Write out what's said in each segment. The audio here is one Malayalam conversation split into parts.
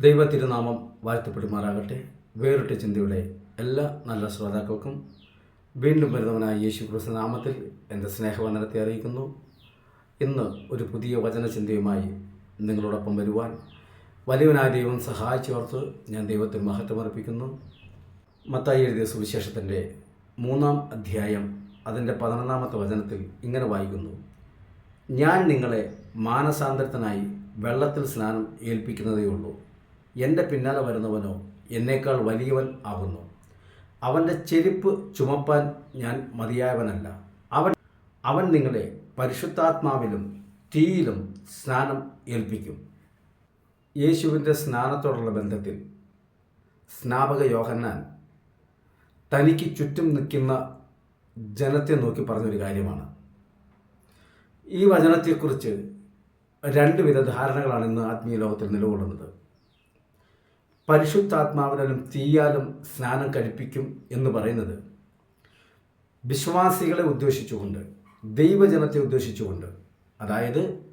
ദൈവ തിരുനാമം വാഴ്ത്തപ്പെടുമാറാകട്ടെ. വേറിട്ട ചിന്തയുടെ എല്ലാ നല്ല ശ്രോതാക്കൾക്കും വീണ്ടും വരുന്നവനായ യേശു ക്രിസ്തു നാമത്തിൽ എന്റെ സ്നേഹവന്ദനത്തെ അറിയിക്കുന്നു. ഇന്ന് ഒരു പുതിയ വചനചിന്തയുമായി നിങ്ങളോടൊപ്പം വരുവാൻ വലിയവനായ ദൈവം സഹായിച്ചോർത്ത് ഞാൻ ദൈവത്തിന് മഹത്വമർപ്പിക്കുന്നു മത്തായി എഴുതിയ സുവിശേഷത്തിന്റെ മൂന്നാം അധ്യായം അതിന്റെ പതിനൊന്നാമത്തെ വചനത്തിൽ ഇങ്ങനെ വായിക്കുന്നു. ഞാൻ നിങ്ങളെ മാനസാന്തരത്തിനായി വെള്ളത്തിൽ സ്നാനം ഏൽപ്പിക്കുന്നതേ ഉള്ളൂ എന്റെ പിന്നാലെ വരുന്നവനോ എന്നേക്കാൾ വലിയവൻ ആകുന്നു. അവന്റെ ചെരുപ്പ് ചുമപ്പാൻ ഞാൻ മതിയായവനല്ല. അവൻ അവൻ നിങ്ങളെ പരിശുദ്ധാത്മാവിലും തീയിലും സ്നാനം ഏൽപ്പിക്കും. യേശുവിന്റെ സ്നാനത്തോടുള്ള ബന്ധത്തിൽ സ്നാപക യോഹന്നാൻ തനിക്ക് ചുറ്റും നിൽക്കുന്ന ജനത്തെ നോക്കി പറഞ്ഞൊരു കാര്യമാണ്. ഈ വചനത്തെക്കുറിച്ച് രണ്ട് വിധ ധാരണകളാണ് ഇന്ന് ആത്മീയ ലോകത്തിൽ നിലകൊള്ളുന്നത്. പരിശുദ്ധാത്മാവിനാലും തീയാലും സ്നാനം കഴിപ്പിക്കും എന്ന് പറയുന്നത് വിശ്വാസികളെ ഉദ്ദേശിച്ചുകൊണ്ട് ദൈവജനത്തെ ഉദ്ദേശിച്ചുകൊണ്ട്. അതായത്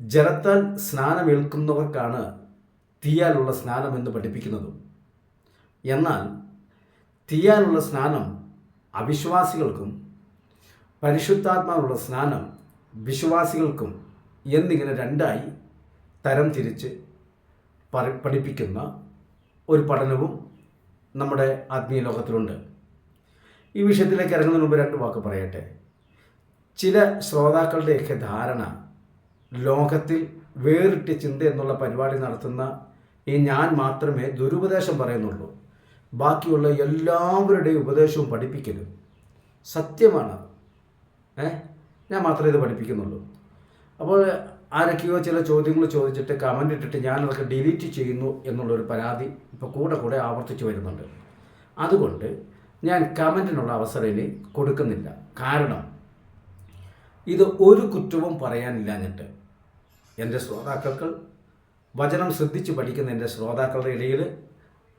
ജലത്താൽ സ്നാനമേൽക്കുന്നവർക്കാണ് തീയാലുള്ള സ്നാനം എന്ന് പഠിപ്പിക്കുന്നതും. എന്നാൽ തീയാലുള്ള സ്നാനം അവിശ്വാസികൾക്കും പരിശുദ്ധാത്മാവുള്ള സ്നാനം വിശ്വാസികൾക്കും എന്നിങ്ങനെ രണ്ടായി തരം തിരിച്ച് പഠിപ്പിക്കുന്ന ഒരു പഠനവും നമ്മുടെ ആത്മീയ ലോകത്തിലുണ്ട്. ഈ വിഷയത്തിലേക്ക് ഇറങ്ങുന്നതിന് മുമ്പ് രണ്ട് വാക്ക് പറയട്ടെ. ചില ശ്രോതാക്കളുടെയൊക്കെ ധാരണ ലോകത്തിൽ വേറിട്ട ചിന്ത എന്നുള്ള പരിപാടി നടത്തുന്ന ഈ ഞാൻ മാത്രമേ ദുരുപദേശം പറയുന്നുള്ളൂ. ബാക്കിയുള്ള എല്ലാവരുടെയും ഉപദേശവും പഠിപ്പിക്കലും സത്യമാണ്. ഏ? ഞാൻ മാത്രമേ ഇത് പഠിപ്പിക്കുന്നുള്ളൂ. അപ്പോൾ ആരൊക്കെയോ ചില ചോദ്യങ്ങൾ ചോദിച്ചിട്ട് കമന്റ് ഇട്ടിട്ട് ഞാനതൊക്കെ ഡിലീറ്റ് ചെയ്യുന്നു എന്നുള്ളൊരു പരാതി ഇപ്പോൾ കൂടെ കൂടെ ആവർത്തിച്ച് വരുന്നുണ്ട്. അതുകൊണ്ട് ഞാൻ കമന്റിനുള്ള അവസരം ഇനി കൊടുക്കുന്നില്ല. കാരണം ഇത് ഒരു കുറ്റവും പറയാനില്ലാഞ്ഞിട്ട് എന്റെ ശ്രോതാക്കൾക്ക് വചനം ശ്രദ്ധിച്ച് പഠിക്കുന്ന എന്റെ ശ്രോതാക്കളുടെ ഇടയിൽ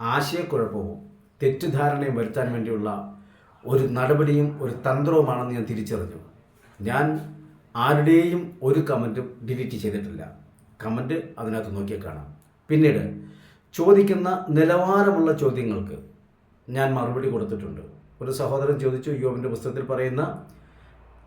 ആശയക്കുഴപ്പവും തെറ്റിദ്ധാരണയും വരുത്താൻ വേണ്ടിയുള്ള ഒരു നടപടിയും ഒരു തന്ത്രവുമാണെന്ന് ഞാൻ തിരിച്ചറിഞ്ഞു. ഞാൻ ആരുടെയും ഒരു കമന്റും ഡിലീറ്റ് ചെയ്തിട്ടില്ല. കമന്റ് അതിനകത്ത് നോക്കിയാൽ കാണാം. പിന്നീട് ചോദിക്കുന്ന നിലവാരമുള്ള ചോദ്യങ്ങൾക്ക് ഞാൻ മറുപടി കൊടുത്തിട്ടുണ്ട്. ഒരു സഹോദരൻ ചോദിച്ചു യോബിന്റെ പുസ്തകത്തിൽ പറയുന്ന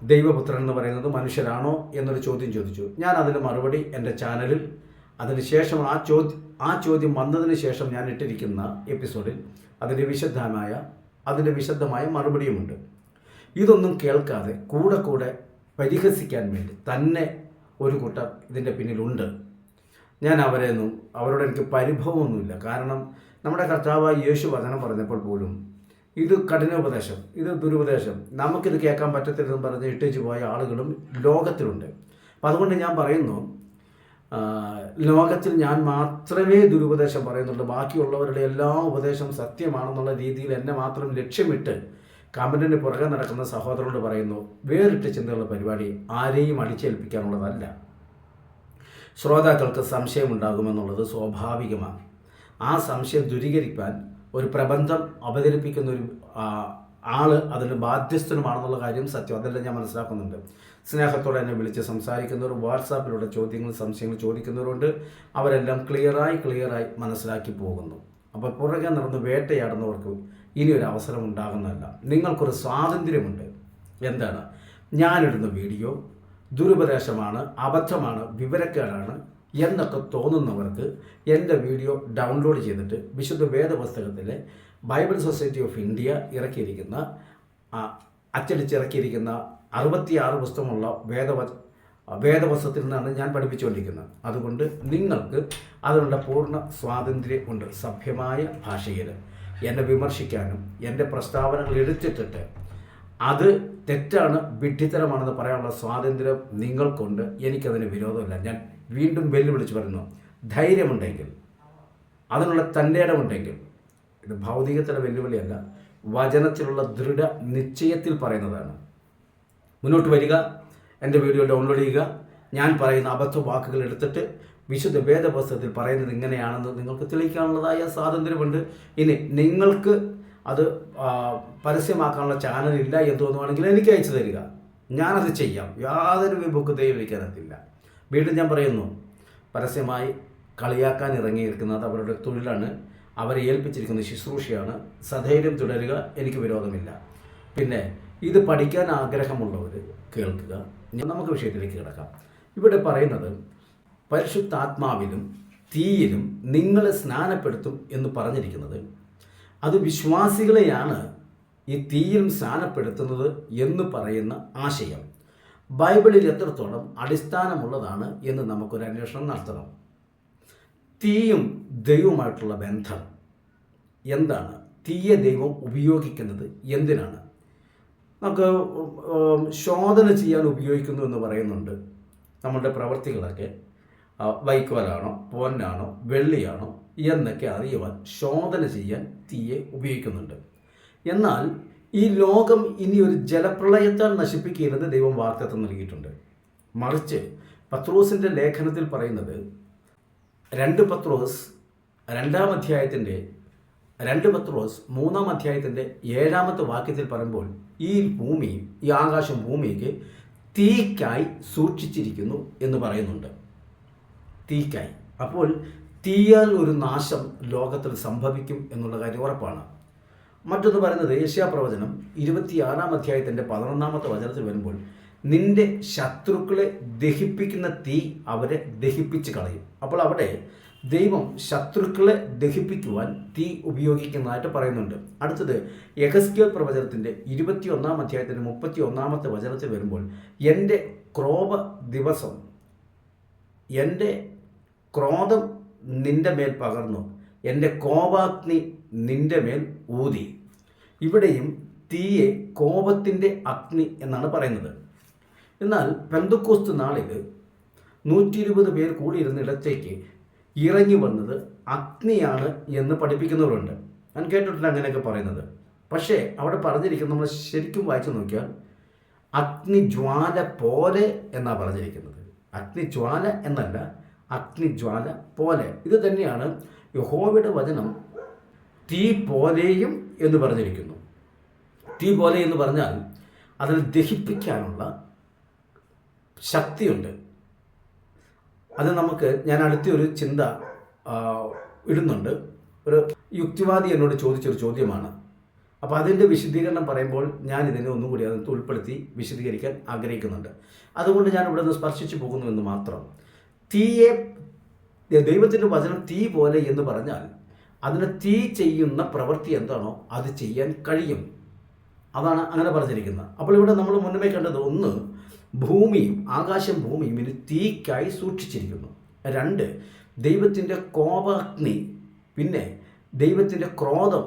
ദൈവപുത്രൻ എന്ന് പറയുന്നത് മനുഷ്യരാണോ? എന്നൊരു ചോദ്യം ചോദിച്ചു. ഞാൻ അതിന് മറുപടി എന്റെ ചാനലിൽ അതിനുശേഷം ആ ചോദ്യം ആ ചോദ്യം വന്നതിന് ശേഷം ഞാൻ ഇട്ടിരിക്കുന്ന എപ്പിസോഡിൽ അതിന്റെ വിശദമായ അതിന്റെ വിശദമായ മറുപടിയുമുണ്ട്. ഇതൊന്നും കേൾക്കാതെ കൂടെ കൂടെ പരിഹസിക്കാൻ വേണ്ടി. തന്നെ ഒരു കൂട്ടം ഇതിന്റെ പിന്നിലുണ്ട്. ഞാൻ അവരെയൊന്നും അവരോട് എനിക്ക് പരിഭവമൊന്നുമില്ല. കാരണം നമ്മുടെ കർത്താവായ യേശു വചനം പറഞ്ഞപ്പോൾ പോലും ഇത് കഠിനോപദേശം ഇത് ദുരുപദേശം. നമുക്കിത് കേൾക്കാൻ പറ്റത്തില്ലെന്ന് പറഞ്ഞ് ഇട്ടേച്ചു പോയ ആളുകളും ലോകത്തിലുണ്ട്. അപ്പം അതുകൊണ്ട് ഞാൻ പറയുന്നു ലോകത്തിൽ ഞാൻ മാത്രമേ ദുരുപദേശം പറയുന്നുള്ളൂ. ബാക്കിയുള്ളവരുടെ എല്ലാ ഉപദേശം സത്യമാണെന്നുള്ള രീതിയിൽ എന്നെ മാത്രം ലക്ഷ്യമിട്ട് കമന്റിന് പുറകെ നടക്കുന്ന സഹോദരനോട് പറയുന്നു വേറിട്ട ചിന്തകളുടെ പരിപാടി ആരെയും അടിച്ചേൽപ്പിക്കാനുള്ളതല്ല. ശ്രോതാക്കൾക്ക് സംശയമുണ്ടാകുമെന്നുള്ളത് സ്വാഭാവികമാണ്. ആ സംശയം ദൂരീകരിക്കാൻ ഒരു പ്രബന്ധം അവതരിപ്പിക്കുന്ന ഒരു ആൾ അതിന് ബാധ്യസ്ഥനുമാണെന്നുള്ള കാര്യം സത്യം. അതെല്ലാം ഞാൻ മനസ്സിലാക്കുന്നുണ്ട്. സ്നേഹത്തോടെ എന്നെ വിളിച്ച് സംസാരിക്കുന്നവർ വാട്സാപ്പിലൂടെ ചോദ്യങ്ങൾ സംശയങ്ങൾ ചോദിക്കുന്നവരുണ്ട്. അവരെല്ലാം ക്ലിയറായി ക്ലിയറായി മനസ്സിലാക്കി പോകുന്നു. അപ്പോൾ പുറകെ നടന്ന് വേട്ടയാടുന്നവർക്ക് ഇനി ഒരു അവസരം ഉണ്ടാകുന്നതല്ല നിങ്ങൾക്കൊരു സ്വാതന്ത്ര്യമുണ്ട്. എന്താണ്? ഞാനിടുന്ന വീഡിയോ ദുരുപദേശമാണ് അബദ്ധമാണ് വിവരക്കേടാണ് എന്നൊക്കെ തോന്നുന്നവർക്ക് എന്റെ വീഡിയോ ഡൗൺലോഡ് ചെയ്തിട്ട് വിശുദ്ധ വേദപുസ്തകത്തിലെ ബൈബിൾ സൊസൈറ്റി ഓഫ് ഇന്ത്യ ഇറക്കിയിരിക്കുന്ന അച്ചടിച്ചിറക്കിയിരിക്കുന്ന അറുപത്തിയാറ് പുസ്തകമുള്ള വേദവ വേദവസ്ത്രത്തിൽ നിന്നാണ് ഞാൻ പഠിപ്പിച്ചുകൊണ്ടിരിക്കുന്നത്. അതുകൊണ്ട് നിങ്ങൾക്ക് അതിനുള്ള പൂർണ സ്വാതന്ത്ര്യം ഉണ്ട് സഭ്യമായ ഭാഷയിൽ. എന്നെ വിമർശിക്കാനും എന്റെ പ്രസ്താവനകൾ എടുത്തിട്ടിട്ട് അത് തെറ്റാണ് വിഡ്ഢിത്തരമാണെന്ന് പറയാനുള്ള സ്വാതന്ത്ര്യം നിങ്ങൾക്കുണ്ട്. എനിക്കതിന് വിരോധമില്ല. ഞാൻ വീണ്ടും വെല്ലുവിളിച്ച് പറയുന്നു. ധൈര്യമുണ്ടെങ്കിൽ അതിനുള്ള തന്റെ ഇടമുണ്ടെങ്കിൽ ഇത് ഭൗതികത്തിലെ വെല്ലുവിളിയല്ല വചനത്തിലുള്ള ദൃഢ നിശ്ചയത്തിൽ പറയുന്നതാണ്. മുന്നോട്ട് വരിക എന്റെ വീഡിയോ ഡൗൺലോഡ് ചെയ്യുക. ഞാൻ പറയുന്ന അബദ്ധ വാക്കുകൾ എടുത്തിട്ട് വിശുദ്ധ വേദപുസ്തകത്തിൽ പറയുന്നത് ഇങ്ങനെയാണെന്ന് നിങ്ങൾക്ക് തെളിയിക്കാനുള്ളതായ സ്വാതന്ത്ര്യമുണ്ട്. ഇനി നിങ്ങൾക്ക് അത് പരസ്യമാക്കാനുള്ള ചാനൽ ഇല്ല എന്ന് തോന്നുവാണെങ്കിൽ എനിക്ക് അയച്ചു തരിക. ഞാനത് ചെയ്യാം. യാതൊരു വിമുഖതയും ദൈവിക്കാനത്തില്ല വീണ്ടും ഞാൻ പറയുന്നു പരസ്യമായി കളിയാക്കാൻ ഇറങ്ങിയിരിക്കുന്നത് അവരുടെ തൊഴിലാണ്. അവരെ ഏൽപ്പിച്ചിരിക്കുന്ന ശുശ്രൂഷയാണ്. സധൈര്യം തുടരുക എനിക്ക് വിരോധമില്ല. പിന്നെ ഇത് പഠിക്കാൻ ആഗ്രഹമുള്ളവർ കേൾക്കുക. നമുക്ക് വിഷയത്തിലേക്ക് കിടക്കാം. ഇവിടെ പറയുന്നത് പരിശുദ്ധാത്മാവിലും തീയിലും നിങ്ങളെ സ്നാനപ്പെടുത്തും എന്ന് പറഞ്ഞിരിക്കുന്നത്. അത് വിശ്വാസികളെയാണ് ഈ തീയിലും സ്നാനപ്പെടുത്തുന്നത് എന്ന് പറയുന്ന ആശയം. ബൈബിളിൽ എത്രത്തോളം അടിസ്ഥാനമുള്ളതാണ് എന്ന് നമുക്കൊരു അന്വേഷണം നടത്തണം. തീയും ദൈവവുമായിട്ടുള്ള ബന്ധം. എന്താണ്? തീയെ ദൈവം ഉപയോഗിക്കുന്നത് എന്തിനാണ്? നമുക്ക് ശോധന ചെയ്യാൻ ഉപയോഗിക്കുന്നു എന്ന് പറയുന്നുണ്ട് നമ്മളുടെ പ്രവർത്തികളൊക്കെ. വൈക്കോലാണോ പൊന്നാണോ വെള്ളിയാണോ എന്നൊക്കെ അറിയുവാൻ ശോധന ചെയ്യാൻ തീയെ ഉപയോഗിക്കുന്നുണ്ട്. എന്നാൽ ഈ ലോകം ഇനി ഒരു ജലപ്രളയത്താൽ നശിപ്പിക്കരുത് ദൈവം വാർത്തത്വം നൽകിയിട്ടുണ്ട്. മറിച്ച് പത്രോസിന്റെ ലേഖനത്തിൽ പറയുന്നത് രണ്ട് പത്രോസ് രണ്ടാം അധ്യായത്തിന്റെ രണ്ട് പത്രോസ് മൂന്നാം അധ്യായത്തിന്റെ ഏഴാമത്തെ വാക്യത്തിൽ പറയുമ്പോൾ ഈ ഭൂമി ഈ ആകാശം ഭൂമിക്ക് തീക്കായി സൂക്ഷിച്ചിരിക്കുന്നു എന്ന് പറയുന്നുണ്ട്. തീക്കായി അപ്പോൾ തീയാൽ ഒരു നാശം ലോകത്തിൽ സംഭവിക്കും എന്നുള്ള കാര്യം ഉറപ്പാണ്. മറ്റൊന്ന് പറയുന്നത് ഏഷ്യാ പ്രവചനം ഇരുപത്തിയാറാം അധ്യായത്തിന്റെ പതിനൊന്നാമത്തെ വചനത്തിൽ വരുമ്പോൾ നിന്റെ ശത്രുക്കളെ ദഹിപ്പിക്കുന്ന തീ അവരെ ദഹിപ്പിച്ച് കളയും. അപ്പോൾ അവിടെ ദൈവം ശത്രുക്കളെ ദഹിപ്പിക്കുവാൻ തീ ഉപയോഗിക്കുന്നതായിട്ട് പറയുന്നുണ്ട്. അടുത്തത് യഹസ്ക്യോ പ്രവചനത്തിന്റെ ഇരുപത്തിയൊന്നാം അധ്യായത്തിന്റെ മുപ്പത്തി ഒന്നാമത്തെ വചനത്തിൽ വരുമ്പോൾ എന്റെ ക്രോപ ദിവസം എന്റെ ക്രോധം നിന്റെ മേൽ പകർന്നു. എന്റെ കോപാഗ്നി നിന്റെ മേൽ ഊതി. ഇവിടെയും തീയെ കോപത്തിന്റെ അഗ്നി എന്നാണ് പറയുന്നത്. എന്നാൽ പെന്തക്കോസ്ത് നാളിൽ നൂറ്റി ഇരുപത് പേർ കൂടിയിരുന്ന ഇടത്തേക്ക് ഇറങ്ങി വന്നത് അഗ്നിയാണ് എന്ന് പഠിപ്പിക്കുന്നവരുണ്ട്. ഞാൻ കേട്ടിട്ടുണ്ട് അങ്ങനെയൊക്കെ പറയുന്നത്. പക്ഷേ അവിടെ പറഞ്ഞിരിക്കുന്നത് നമ്മൾ ശരിക്കും വായിച്ചു നോക്കിയാൽ അഗ്നിജ്വാല പോലെ എന്നാണ് പറഞ്ഞിരിക്കുന്നത്. അഗ്നിജ്വാല എന്നല്ല അഗ്നിജ്വാല പോലെ. ഇത് തന്നെയാണ് യഹോവയുടെ വചനം തീ പോലെയും എന്ന് പറഞ്ഞിരിക്കുന്നു. തീ പോലെ എന്ന് പറഞ്ഞാൽ അതിനെ ദഹിപ്പിക്കാനുള്ള ശക്തിയുണ്ട്. അത് നമുക്ക് ഞാൻ അടുത്തൊരു ചിന്ത ഇടുന്നുണ്ട്. ഒരു യുക്തിവാദി എന്നോട് ചോദിച്ചൊരു ചോദ്യമാണ്. അപ്പോൾ അതിന്റെ വിശദീകരണം പറയുമ്പോൾ ഞാൻ ഇതിനെ ഒന്നും കൂടി അതിനകത്ത് ഉൾപ്പെടുത്തി വിശദീകരിക്കാൻ ആഗ്രഹിക്കുന്നുണ്ട്. അതുകൊണ്ട് ഞാൻ ഇവിടെ നിന്ന് സ്പർശിച്ചു പോകുന്നു എന്ന് മാത്രം. തീയെ ദൈവത്തിന്റെ വചനം തീ പോലെ എന്ന് പറഞ്ഞാൽ അതിന് തീ ചെയ്യുന്ന പ്രവൃത്തി എന്താണോ അത് ചെയ്യാൻ കഴിയും. അതാണ് അങ്ങനെ പറഞ്ഞിരിക്കുന്നത്. അപ്പോൾ ഇവിടെ നമ്മൾ മുന്നമേ കണ്ടത് ഒന്ന് ഭൂമിയും ആകാശം ഭൂമിയും ഇനി തീക്കായി സൂക്ഷിച്ചിരിക്കുന്നു. രണ്ട് ദൈവത്തിന്റെ കോപാഗ്നി പിന്നെ ദൈവത്തിന്റെ ക്രോധം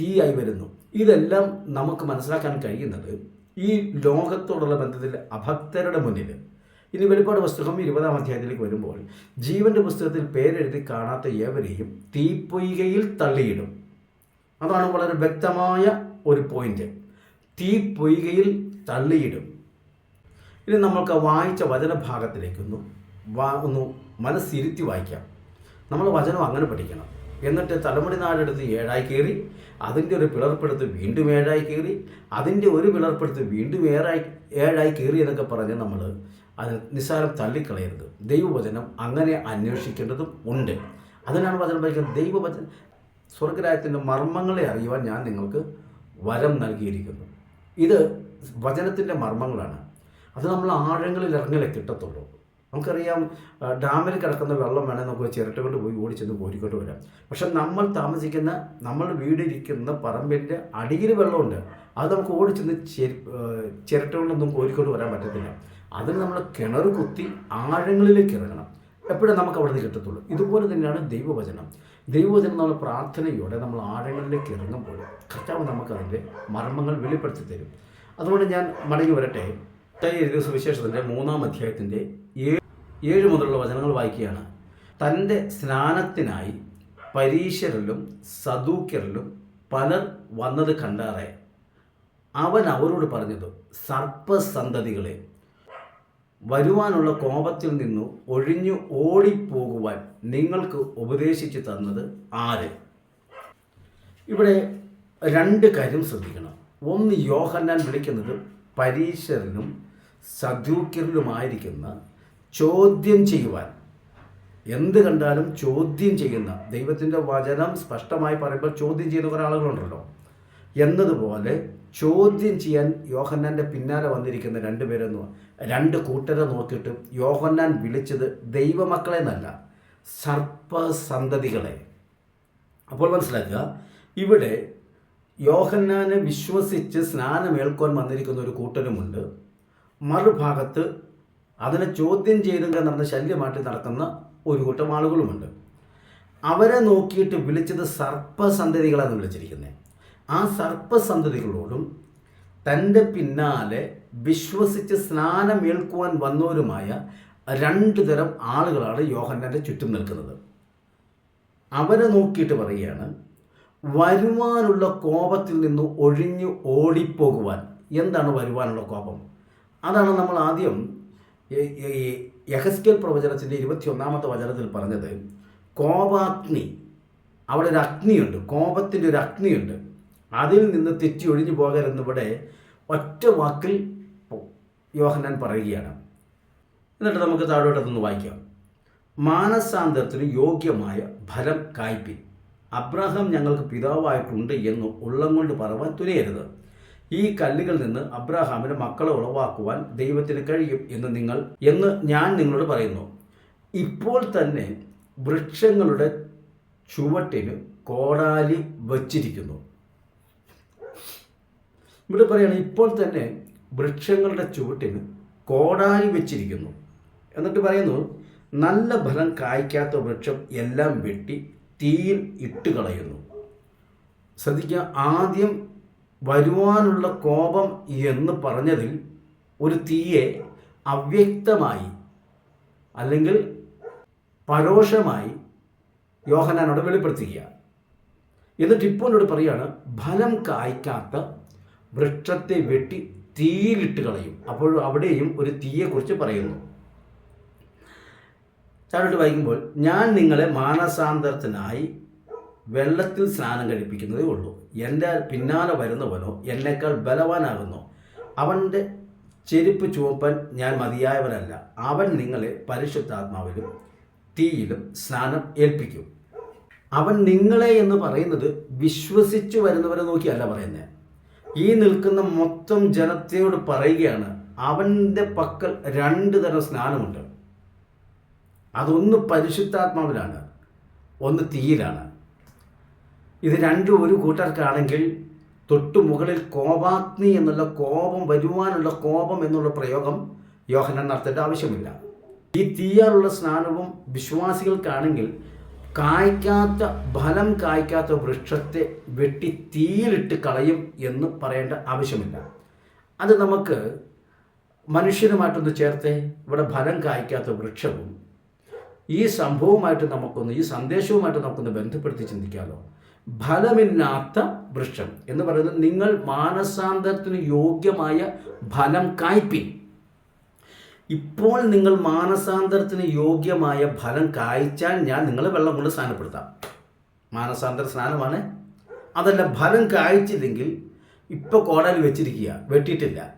തീയായി വരുന്നു. ഇതെല്ലാം നമുക്ക് മനസ്സിലാക്കാൻ കഴിയുന്നത് ഈ ലോകത്തോടുള്ള ബന്ധത്തിൽ അഭക്തരുടെ മുന്നിൽ ഇനി വെളിപ്പാട് പുസ്തകം ഇരുപതാം അധ്യായത്തിലേക്ക് വരുമ്പോൾ ജീവന്റെ പുസ്തകത്തിൽ പേരെഴുതി കാണാത്ത ഏവരെയും തീപ്പൊയ്കയിൽ തള്ളിയിടും. അതാണ് വളരെ വ്യക്തമായ ഒരു പോയിന്റ് തീപ്പൊയ്കയിൽ തള്ളിയിടും. ഇനി നമ്മൾക്ക് വായിച്ച വചന വചനഭാഗത്തിലേക്കൊന്ന് വാ ഒന്ന് മനസ്സിരുത്തി വായിക്കാം. നമ്മൾ വചനം അങ്ങനെ പഠിക്കണം. എന്നിട്ട് തലമുടി നാടെടുത്ത് ഏഴായി കയറി അതിന്റെ ഒരു പിളർപ്പെടുത്ത് വീണ്ടും ഏഴായി കയറി അതിന്റെ ഒരു പിളർപ്പെടുത്ത് വീണ്ടും ഏഴായി ഏഴായി കയറി എന്നൊക്കെ പറഞ്ഞ് നമ്മൾ അത് നിസ്സാരം തള്ളിക്കളയരുത്. ദൈവവചനം അങ്ങനെ അന്വേഷിക്കേണ്ടതും ഉണ്ട്. അതിനാണ് വചനം പഠിക്കുന്നത്. ദൈവവചനം സ്വർഗരാജ്യത്തിന്റെ മർമ്മങ്ങളെ അറിയുവാൻ ഞാൻ നിങ്ങൾക്ക് വരം നൽകിയിരിക്കുന്നു. ഇത് വചനത്തിന്റെ മർമ്മങ്ങളാണ്. അത് നമ്മൾ ആഴങ്ങളിൽ ഇറങ്ങലേ കിട്ടത്തുള്ളൂ. നമുക്കറിയാം ഡാമിൽ കിടക്കുന്ന വെള്ളം വേണേൽ നമുക്ക് ചിരട്ട കൊണ്ട് പോയി ഓടിച്ചെന്ന് കോരിക്കൊണ്ട് വരാം. പക്ഷെ നമ്മൾ താമസിക്കുന്ന നമ്മൾ വീടിരിക്കുന്ന പറമ്പിന്റെ അടിയിൽ വെള്ളമുണ്ട്. അത് നമുക്ക് ഓടിച്ചെന്ന് ചിരട്ട കൊണ്ടൊന്നും കോരിക്കൊണ്ട് വരാൻ പറ്റത്തില്ല. അതിന് നമ്മൾ കിണർ കുത്തി ആഴങ്ങളിലേക്ക് ഇറങ്ങണം. എപ്പോഴും നമുക്ക് അവിടെ നിന്ന് കിട്ടത്തുള്ളൂ. ഇതുപോലെ തന്നെയാണ് ദൈവവചനം. ദൈവവചനം നമ്മൾ പ്രാർത്ഥനയോടെ നമ്മൾ ആഴങ്ങളിലേക്ക് ഇറങ്ങുമ്പോൾ കർത്താവ് നമുക്കതിന്റെ മർമ്മങ്ങൾ വെളിപ്പെടുത്തി തരും. അതുകൊണ്ട് ഞാൻ മടങ്ങി വരട്ടെ. തൈ എഴുതിയ സുവിശേഷത്തിന്റെ മൂന്നാം അധ്യായത്തിന്റെ ഏഴ് ഏഴ് മുതലുള്ള വചനങ്ങൾ വായിക്കുകയാണ്. തന്റെ സ്നാനത്തിനായി പരീശരിലും സദൂക്യരിലും പലർ വന്നത് കണ്ടാറേ. അവൻ അവരോട് പറഞ്ഞത് സർപ്പസന്തതികളെ വരുവാനുള്ള കോപത്തിൽ നിന്നു ഒഴിഞ്ഞു ഓടിപ്പോകുവാൻ നിങ്ങൾക്ക് ഉപദേശിച്ചു തന്നത് ആര്? ഇവിടെ രണ്ട് കാര്യം ശ്രദ്ധിക്കണം. ഒന്ന് യോഹന്നാൻ വിളിക്കുന്നത് പരീശ്വരനും സദൂക്യരിലുമായിരിക്കുന്ന ചോദ്യം ചെയ്യുവാൻ. എന്ത് കണ്ടാലും ചോദ്യം ചെയ്യുന്ന ദൈവത്തിന്റെ വചനം സ്പഷ്ടമായി പറയുമ്പോൾ ചോദ്യം ചെയ്യുന്ന കുറേ ആളുകളുണ്ടല്ലോ. എന്നതുപോലെ ചോദ്യം ചെയ്യാൻ യോഹന്നാന്റെ പിന്നാലെ വന്നിരിക്കുന്ന രണ്ട് പേരെന്ന് രണ്ട് കൂട്ടരെ നോക്കിയിട്ട് യോഹന്നാൻ വിളിച്ചത് ദൈവമക്കളെ എന്നല്ല സർപ്പസന്തതികളെ. അപ്പോൾ മനസ്സിലാക്കുക ഇവിടെ യോഹന്നാനെ വിശ്വസിച്ച് സ്നാനമേൽക്കുവാൻ വന്നിരിക്കുന്ന ഒരു കൂട്ടരുമുണ്ട്. മറുഭാഗത്ത് അതിനെ ചോദ്യം ചെയ്തുകൊണ്ട് നടന്ന ശല്യമായിട്ട് നടക്കുന്ന ഒരു കൂട്ടം ആളുകളുമുണ്ട്. അവരെ നോക്കിയിട്ട് വിളിച്ചത് സർപ്പസന്തതികളാണ് വിളിച്ചിരിക്കുന്നത് ആ സർപ്പസന്തതികളോടും തന്റെ പിന്നാലെ വിശ്വസിച്ച് സ്നാനമേൽക്കുവാൻ വന്നവരുമായ രണ്ടു തരം ആളുകളാണ് യോഹന്നാന്റെ ചുറ്റും നിൽക്കുന്നത്. അവരെ നോക്കിയിട്ട് പറയുകയാണ് വരുവാനുള്ള കോപത്തിൽ നിന്ന് ഒഴിഞ്ഞു ഓടിപ്പോകുവാൻ. എന്താണ് വരുവാനുള്ള കോപം? അതാണ് നമ്മൾ ആദ്യം ഈ യഹസ്കേൽ പ്രവചനത്തിന്റെ ഇരുപത്തിയൊന്നാമത്തെ വചനത്തിൽ പറഞ്ഞത് കോപാഗ്നി. അവിടെ ഒരു അഗ്നിയുണ്ട് കോപത്തിന്റെ ഒരു അഗ്നിയുണ്ട്. അതിൽ നിന്ന് തെറ്റി ഒഴിഞ്ഞു പോകരുന്നിവിടെ ഒറ്റ വാക്കിൽ യോഹന്നാൻ പറയുകയാണ്. എന്നിട്ട് നമുക്ക് താഴോട്ടൊന്ന് വായിക്കാം. മാനസാന്തരത്തിന് യോഗ്യമായ ഫലം കായ്പിൻ. അബ്രഹാം ഞങ്ങൾക്ക് പിതാവായിട്ടുണ്ട് എന്ന് ഉള്ളം കൊണ്ട് പറവാൻ തുനിയരുത് ഈ കല്ലുകളിൽ നിന്ന് അബ്രഹാമിന് മക്കളെ ഉളവാക്കുവാൻ ദൈവത്തിന് കഴിയും എന്ന് നിങ്ങൾ എന്ന് ഞാൻ നിങ്ങളോട് പറയുന്നു. ഇപ്പോൾ തന്നെ വൃക്ഷങ്ങളുടെ ചുവട്ടിന് കോടാലി വച്ചിരിക്കുന്നു. ഇവിടെ പറയുകയാണ് ഇപ്പോൾ തന്നെ വൃക്ഷങ്ങളുടെ ചുവട്ടിന് കോടാലി വെച്ചിരിക്കുന്നു. എന്നിട്ട് പറയുന്നു നല്ല ഫലം കായ്ക്കാത്ത വൃക്ഷം എല്ലാം വെട്ടി തീയിൽ ഇട്ട് കളയുന്നു ശ്രദ്ധിക്കുക ആദ്യം വരുവാനുള്ള കോപം എന്ന് പറഞ്ഞതിൽ ഒരു തീയെ അവ്യക്തമായി അല്ലെങ്കിൽ പരോഷമായി യോഹനാനോട് വെളിപ്പെടുത്തുക. എന്നിട്ട് ഇപ്പോൾ എന്നോട് പറയുകയാണ് ഫലം കായ്ക്കാത്ത വൃക്ഷത്തെ വെട്ടി തീയിലിട്ട് കളയും. അപ്പോൾ അവിടെയും ഒരു തീയെക്കുറിച്ച് പറയുന്നു. താഴോട്ട് വായിക്കുമ്പോൾ ഞാൻ നിങ്ങളെ മാനസാന്തരത്തിനായി വെള്ളത്തിൽ സ്നാനം കഴിപ്പിക്കുന്നതേ ഉള്ളൂ. എന്റെ പിന്നാലെ വരുന്നവനോ എന്നേക്കാൾ ബലവാനാകുന്നു. അവന്റെ ചെരുപ്പ് ചുവപ്പൻ ഞാൻ മതിയായവനല്ല. അവൻ നിങ്ങളെ പരിശുദ്ധാത്മാവിലും തീയിലും സ്നാനം ഏൽപ്പിക്കും. അവൻ നിങ്ങളെ എന്ന് പറയുന്നത് വിശ്വസിച്ചു വരുന്നവരെ നോക്കിയല്ല പറയുന്നത് ഈ നിൽക്കുന്ന മൊത്തം ജനത്തെയോട് പറയുകയാണ് അവന്റെ പക്കൽ രണ്ട് തരം സ്നാനമുണ്ട്. അതൊന്ന് പരിശുദ്ധാത്മാവിലാണ് ഒന്ന് തീയിലാണ്. ഇത് രണ്ടും ഒരു കൂട്ടർക്കാണെങ്കിൽ തൊട്ടു മുകളിൽ കോപാഗ്നി എന്നുള്ള കോപം വരുവാനുള്ള കോപം എന്നുള്ള പ്രയോഗം യോഹനൻ നടത്തേണ്ട ആവശ്യമില്ല. ഈ തീയാലുള്ള സ്നാനവും വിശ്വാസികൾക്കാണെങ്കിൽ കായ്ക്കാത്ത ഫലം കായ്ക്കാത്ത വൃക്ഷത്തെ വെട്ടി തീയിലിട്ട് കളയും എന്ന് പറയേണ്ട ആവശ്യമില്ല. അത് നമുക്ക് മനുഷ്യനുമായിട്ടൊന്ന് ചേർത്ത് ഇവിടെ ഫലം കായ്ക്കാത്ത വൃക്ഷവും ഈ സംഭവവുമായിട്ട് നമുക്കൊന്ന് ഈ സന്ദേശവുമായിട്ട് നമുക്കൊന്ന് ബന്ധപ്പെടുത്തി ചിന്തിക്കാമല്ലോ ഫലമില്ലാത്ത വൃക്ഷം എന്ന് പറയുന്നത് നിങ്ങൾ മാനസാന്തരത്തിന് യോഗ്യമായ ഫലം കായ്പിൻ. ഇപ്പോൾ നിങ്ങൾ മാനസാന്തരത്തിന് യോഗ്യമായ ഫലം കായ്ച്ചാൽ ഞാൻ നിങ്ങളെ വെള്ളം കൊണ്ട് സ്നാനപ്പെടുത്താം. മാനസാന്തര സ്നാനമാണ്. അതല്ല ഫലം കായ്ച്ചില്ലെങ്കിൽ ഇപ്പോൾ കോടാലി വെച്ചിരിക്കുക വെട്ടിയിട്ടില്ല.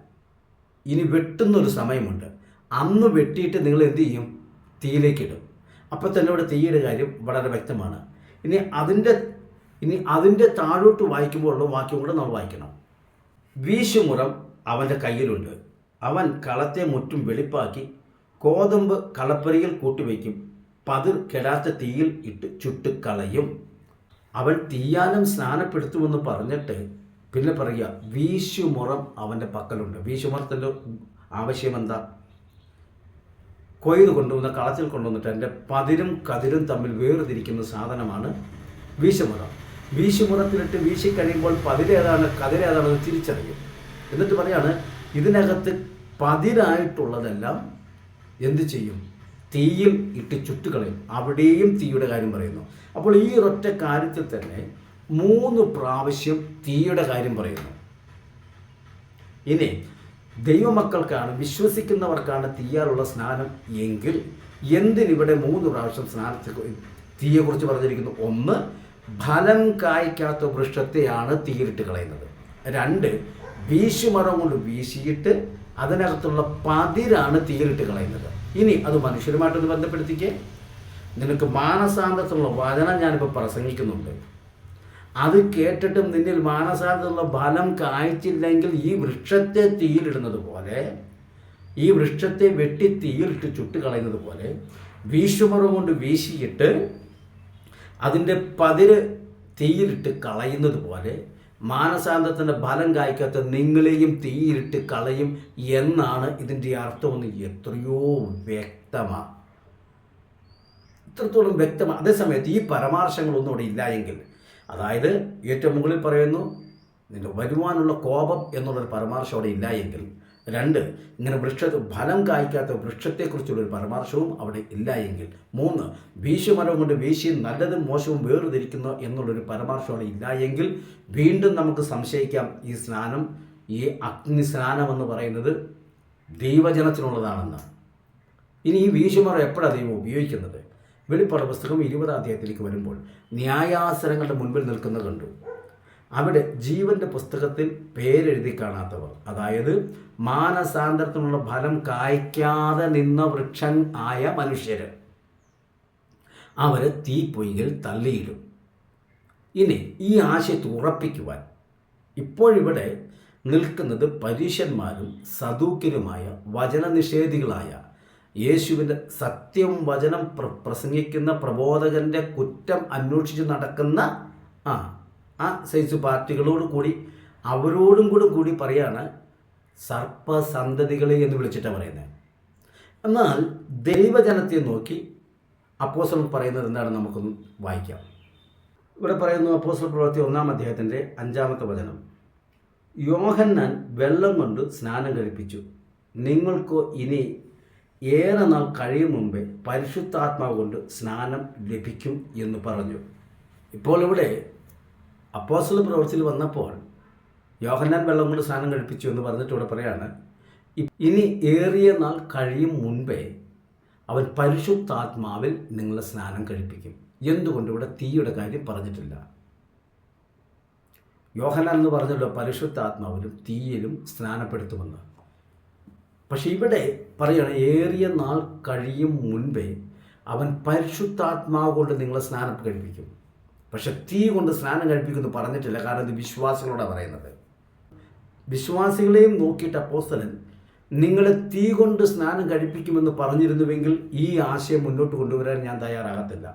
ഇനി വെട്ടുന്നൊരു സമയമുണ്ട്. അന്ന് വെട്ടിയിട്ട് നിങ്ങൾ എന്ത് ചെയ്യും? തീയിലേക്കിടും അപ്പോൾ തന്നെ ഇവിടെ തീയുടെ കാര്യം വളരെ വ്യക്തമാണ്. ഇനി അതിന്റെ ഇനി അതിന്റെ താഴോട്ട് വായിക്കുമ്പോഴുള്ള വാക്യം കൂടെ നമ്മൾ വായിക്കണം. വീശുമുറം അവന്റെ കയ്യിലുണ്ട്. അവൻ കളത്തെ മുറ്റും വെളിപ്പാക്കി കോതമ്പ് കളപ്പരിയിൽ കൂട്ടിവയ്ക്കും പതിർ കെടാത്ത തീയിൽ ഇട്ട് ചുട്ട് കളയും. അവൻ തീയാനം സ്നാനപ്പെടുത്തുമെന്ന് പറഞ്ഞിട്ട് പിന്നെ പറയുക വീശുമുറം അവന്റെ പക്കലുണ്ട്. വീശുമുറത്തിന്റെ ആവശ്യം എന്താ കൊയ്ത് കൊണ്ടുവന്ന കളത്തിൽ കൊണ്ടുവന്നിട്ട് എന്റെ പതിരും കതിരും തമ്മിൽ വേർതിരിക്കുന്ന സാധനമാണ് വീശുമുറം. വീശുമുറത്തിലിട്ട് വീശിക്കഴിയുമ്പോൾ പതിരേതാണ് കതിരേതാണെന്ന് തിരിച്ചറിയും. എന്നിട്ട് പറയാണ് ഇതിനകത്ത് പതിരായിട്ടുള്ളതെല്ലാം എന്ത് ചെയ്യും? തീയിൽ ഇട്ട് ചുട്ടുകളയും. അവിടെയും തീയുടെ കാര്യം പറയുന്നു. അപ്പോൾ ഈ ഒറ്റ കാര്യത്തിൽ തന്നെ മൂന്ന് പ്രാവശ്യം തീയുടെ കാര്യം പറയുന്നു. ഇനി ദൈവമക്കൾക്കാണ് വിശ്വസിക്കുന്നവർക്കാണ് തീയാറുള്ള സ്നാനം എങ്കിൽ എന്തിനിവിടെ മൂന്ന് പ്രാവശ്യം സ്നാനത്തെ തീയെക്കുറിച്ച് പറഞ്ഞിരിക്കുന്നു? ഒന്ന് ഫലം കായ്ക്കാത്ത വൃക്ഷത്തെയാണ് തീയിലിട്ട് കളയുന്നത്. രണ്ട് വീശുമരം കൊണ്ട് വീശിയിട്ട് അതിനകത്തുള്ള പതിരാണ് തീരിട്ട് കളയുന്നത്. ഇനി അത് മനുഷ്യരുമായിട്ടൊന്ന് ബന്ധപ്പെടുത്തിക്കേ. നിനക്ക് മാനസാന്തത്തിലുള്ള വചനം ഞാനിപ്പോൾ പ്രസംഗിക്കുന്നുണ്ട്. അത് കേട്ടിട്ടും നിന്നിൽ മാനസാന്തത്തിലുള്ള ബലം കായ്ച്ചില്ലെങ്കിൽ ഈ വൃക്ഷത്തെ തീയിലിടുന്നത് പോലെ ഈ വൃക്ഷത്തെ വെട്ടി തീയിലിട്ട് ചുട്ടുകളയുന്നത് പോലെ വീശുമറ കൊണ്ട് വീശിയിട്ട് അതിന്റെ പതിര് തീയിലിട്ട് കളയുന്നത് പോലെ മാനസാന്തത്തിന്റെ ഫലം കായ്ക്കാത്ത നിങ്ങളെയും തീയിട്ട് കളയും എന്നാണ് ഇതിന്റെ അർത്ഥമെന്ന് എത്രയോ വ്യക്തമാണ് ഇത്രത്തോളം വ്യക്തമാണ് അതേസമയത്ത് ഈ പരമാർശങ്ങളൊന്നും അവിടെ ഇല്ല എങ്കിൽ അതായത് ഏറ്റവും മുകളിൽ പറയുന്നു നിന്റെ വരുവാനുള്ള കോപം എന്നുള്ളൊരു പരമാർശം അവിടെ ഇല്ല എങ്കിൽ രണ്ട് ഇങ്ങനെ വൃക്ഷ ഫലം കായ്ക്കാത്ത വൃക്ഷത്തെക്കുറിച്ചുള്ളൊരു പരാമർശവും അവിടെ ഇല്ല എങ്കിൽ. മൂന്ന് വീശുമരം കൊണ്ട് വീശി നല്ലതും മോശവും വേർതിരിക്കുന്നു എന്നുള്ളൊരു പരാമർശം അവിടെ ഇല്ല എങ്കിൽ വീണ്ടും നമുക്ക് സംശയിക്കാം. ഈ സ്നാനം ഈ അഗ്നി സ്നാനം എന്ന് പറയുന്നത് ദൈവജനത്തിനുള്ളതാണെന്ന് ഇനി ഈ വീശുമരം എപ്പോഴാണ് ദൈവം ഉപയോഗിക്കുന്നത്? വെളിപ്പാട് പുസ്തകം ഇരുപതാം അധ്യായത്തിലേക്ക് വരുമ്പോൾ ന്യായാസനങ്ങളുടെ മുൻപിൽ നിൽക്കുന്നത് കണ്ടു. അവിടെ ജീവന്റെ പുസ്തകത്തിൽ പേരെഴുതി കാണാത്തവർ. അതായത് മാനസാന്തരത്തിനുള്ള ഫലം കായ്ക്കാതെ നിന്ന വൃക്ഷൻ ആയ മനുഷ്യർ അവരെ തീപ്പൊയ്യിൽ തള്ളിയിടും. ഇനി ഈ ആശയത്തെ ഉറപ്പിക്കുവാൻ ഇപ്പോഴിവിടെ നിൽക്കുന്നത് പരീശന്മാരും സദൂക്കരുമായ വചനനിഷേധികളായ യേശുവിന്റെ സത്യം വചനം പ്ര പ്രസംഗിക്കുന്ന പ്രബോധകന്റെ കുറ്റം അന്വേഷിച്ച് നടക്കുന്ന ആ ആ സൈസ് പാർട്ടികളോട് കൂടി അവരോടും കൂടി കൂടി പറയാണ് സർപ്പസന്തതികളെ എന്ന് വിളിച്ചിട്ടാണ് പറയുന്നത് എന്നാൽ ദൈവജനത്തെ നോക്കി അപ്പോസൽ പറയുന്നത് എന്താണ് നമുക്കൊന്ന് വായിക്കാം. ഇവിടെ പറയുന്നു അപ്പോസൽ പ്രവൃത്തി ഒന്നാം അദ്ദേഹത്തിന്റെ അഞ്ചാമത്തെ വചനം. യോഹന്നാൻ വെള്ളം കൊണ്ട് സ്നാനം കഴിപ്പിച്ചു. നിങ്ങൾക്കോ ഇനി ഏറെ നാൾ കഴിയും മുമ്പേ പരിശുദ്ധാത്മാവ് കൊണ്ട് സ്നാനം ലഭിക്കും എന്ന് പറഞ്ഞു. ഇപ്പോൾ ഇവിടെ അപ്പോസൽ പ്രവർത്തിയിൽ വന്നപ്പോൾ യോഹന്നാൻ വെള്ളം കൊണ്ട് സ്നാനം കഴിപ്പിച്ചു എന്ന് പറഞ്ഞിട്ട് ഇവിടെ പറയാണ് ഇനി ഏറിയ നാൾ കഴിയും മുൻപേ അവൻ പരിശുദ്ധാത്മാവിൽ നിങ്ങളെ സ്നാനം കഴിപ്പിക്കും. എന്തുകൊണ്ട് ഇവിടെ തീയുടെ കാര്യം പറഞ്ഞിട്ടില്ല? യോഹന്നാൻ എന്ന് പറഞ്ഞല്ലോ പരിശുദ്ധാത്മാവിലും തീയിലും സ്നാനപ്പെടുത്തുമെന്ന്. പക്ഷെ ഇവിടെ പറയണം ഏറിയ നാൾ കഴിയും മുൻപേ അവൻ പരിശുദ്ധാത്മാവ് കൊണ്ട് നിങ്ങളെ സ്നാനം കഴിപ്പിക്കും. പക്ഷെ തീ കൊണ്ട് സ്നാനം കഴിപ്പിക്കുന്നു പറഞ്ഞിട്ടില്ല. കാരണം ഇത് വിശ്വാസികളോടാണ് പറയുന്നത്. വിശ്വാസികളെയും നോക്കിയിട്ട് അപ്പോസ്തലൻ നിങ്ങളെ തീ കൊണ്ട് സ്നാനം കഴിപ്പിക്കുമെന്ന് പറഞ്ഞിരുന്നുവെങ്കിൽ ഈ ആശയം മുന്നോട്ട് കൊണ്ടുവരാൻ ഞാൻ തയ്യാറാകത്തില്ല.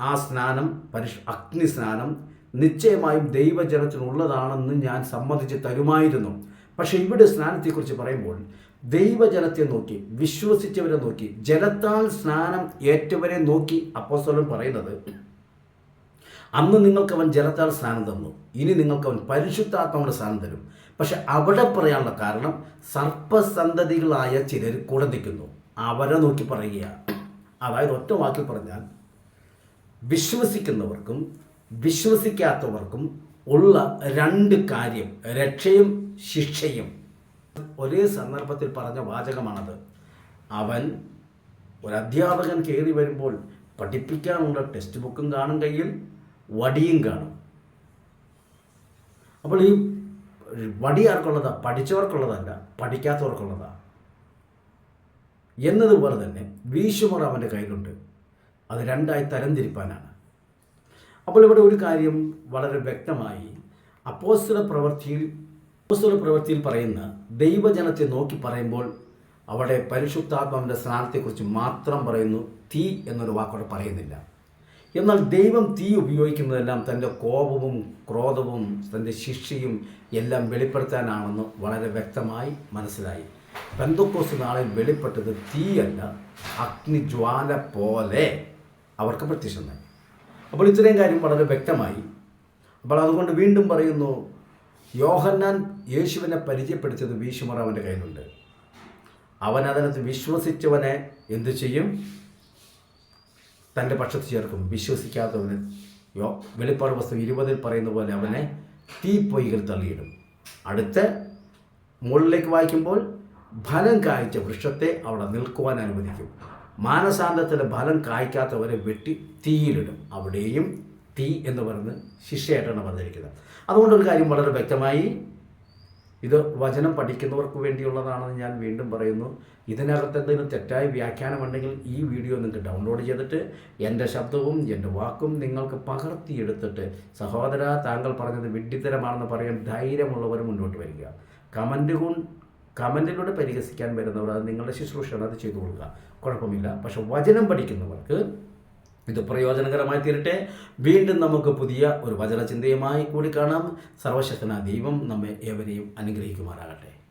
ആ സ്നാനം പരിഷ് അഗ്നി സ്നാനം നിശ്ചയമായും ദൈവജനത്തിനുള്ളതാണെന്ന് ഞാൻ സമ്മതിച്ച് തരുമായിരുന്നു. പക്ഷേ ഇവിടെ സ്നാനത്തെക്കുറിച്ച് പറയുമ്പോൾ ദൈവജനത്തെ നോക്കി വിശ്വസിച്ചവരെ നോക്കി ജലത്താൽ സ്നാനം ഏറ്റവരെ നോക്കി അപ്പോസ്തലൻ പറയുന്നത് അന്ന് നിങ്ങൾക്ക് അവൻ ജലത്താൽ സ്നാനം തന്നു. ഇനി നിങ്ങൾക്ക് അവൻ പരിശുദ്ധാത്മാവിന്റെ സ്നാനം തരും. പക്ഷെ അവിടെ പറയാനുള്ള കാരണം സർപ്പസന്തതികളായ ചിലർ കൂടെ നിൽക്കുന്നു. അവരെ നോക്കി പറയുകയാണ് അതായത് ഒറ്റ വാക്കിൽ പറഞ്ഞാൽ വിശ്വസിക്കുന്നവർക്കും വിശ്വസിക്കാത്തവർക്കും ഉള്ള രണ്ട് കാര്യം രക്ഷയും ശിക്ഷയും. ഒരേ സന്ദർഭത്തിൽ പറഞ്ഞ വാചകമാണത്. അവൻ ഒരു അധ്യാപകൻ കയറി വരുമ്പോൾ പഠിപ്പിക്കാനുള്ള ടെക്സ്റ്റ് ബുക്കും കാണും കയ്യിൽ. വടിയും കാണും. അപ്പോൾ ഈ വടി ആർക്കുള്ളതാ? പഠിച്ചവർക്കുള്ളതല്ല പഠിക്കാത്തവർക്കുള്ളതാ. എന്നതുപോലെ തന്നെ വീശുമുറ അവന്റെ കയ്യിലുണ്ട്. അത് രണ്ടായി തരംതിരിപ്പാനാണ്. അപ്പോൾ ഇവിടെ ഒരു കാര്യം വളരെ വ്യക്തമായി അപ്പോസ്തല പ്രവൃത്തിയിൽ അപ്പോസ്തല പ്രവൃത്തിയിൽ പറയുന്ന ദൈവജനത്തെ നോക്കി പറയുമ്പോൾ അവിടെ പരിശുദ്ധാത്മാവിന്റെ സ്നാനത്തെക്കുറിച്ച് മാത്രം പറയുന്നു തീ എന്നൊരു വാക്കോടെ പറയുന്നില്ല. എന്നാൽ ദൈവം തീ ഉപയോഗിക്കുന്നതെല്ലാം തന്റെ കോപവും ക്രോധവും തന്റെ ശിക്ഷയും എല്ലാം വെളിപ്പെടുത്താനാണെന്ന് വളരെ വ്യക്തമായി മനസ്സിലായി. പെന്തക്കോസ് നാളിൽ വെളിപ്പെട്ടത് തീയല്ല അഗ്നിജ്വാല പോലെ അവർക്ക് പ്രത്യക്ഷമായി. അപ്പോൾ ഇത്രയും കാര്യം വളരെ വ്യക്തമായി. അപ്പോൾ അതുകൊണ്ട് വീണ്ടും പറയുന്നു യോഹന്നാൻ യേശുവിനെ പരിചയപ്പെടുത്തിയത് വീശുമറ അവന്റെ കയ്യിലുണ്ട്. അവൻ വിശ്വസിച്ചവനെ എന്തു ചെയ്യും? തന്റെ പക്ഷത്ത് ചേർക്കും. വിശ്വസിക്കാത്തവന്. യോ വെളിപ്പാട് പുസ്തകം ഇരുപതിൽ പറയുന്ന പോലെ അവനെ തീപ്പൊയ്കൾ തള്ളിയിടും. അടുത്ത് മുകളിലേക്ക് വായിക്കുമ്പോൾ ഫലം കായ്ച്ച വൃക്ഷത്തെ അവിടെ നിൽക്കുവാൻ അനുവദിക്കും. മാനസാന്തത്തിന്റെ ഫലം കായ്ക്കാത്തവരെ വെട്ടി തീയിലിടും. അവിടെയും തീ എന്ന് പറഞ്ഞ് ശിക്ഷയായിട്ടാണ് പറഞ്ഞിരിക്കുന്നത്. അതുകൊണ്ടൊരു കാര്യം വളരെ വ്യക്തമായി ഇത് വചനം പഠിക്കുന്നവർക്ക് വേണ്ടിയുള്ളതാണെന്ന് ഞാൻ വീണ്ടും പറയുന്നു. ഇതിനകത്ത് എന്തെങ്കിലും തെറ്റായ വ്യാഖ്യാനമുണ്ടെങ്കിൽ ഈ വീഡിയോ നിങ്ങൾക്ക് ഡൗൺലോഡ് ചെയ്തിട്ട് എന്റെ ശബ്ദവും എന്റെ വാക്കും നിങ്ങൾക്ക് പകർത്തിയെടുത്തിട്ട് സഹോദര താങ്കൾ പറഞ്ഞത് വിഡ്ഢിത്തരമാണെന്ന് പറയാൻ ധൈര്യമുള്ളവർ മുന്നോട്ട് വരിക. കമന്റ് കൊണ്ട് കമന്റിലൂടെ പരിഹസിക്കാൻ വരുന്നവർ അത് നിങ്ങളുടെ ശുശ്രൂഷയാണ് അത് ചെയ്തു കൊടുക്കുക. കുഴപ്പമില്ല. പക്ഷെ വചനം പഠിക്കുന്നവർക്ക് ഇത് പ്രയോജനകരമായി തീരട്ടെ. വീണ്ടും നമുക്ക് പുതിയ ഒരു വചനചിന്തയുമായി കൂടി കാണാം. സർവശക്തനായ ദൈവം നമ്മെ ഏവരെയും അനുഗ്രഹിക്കുമാറാകട്ടെ.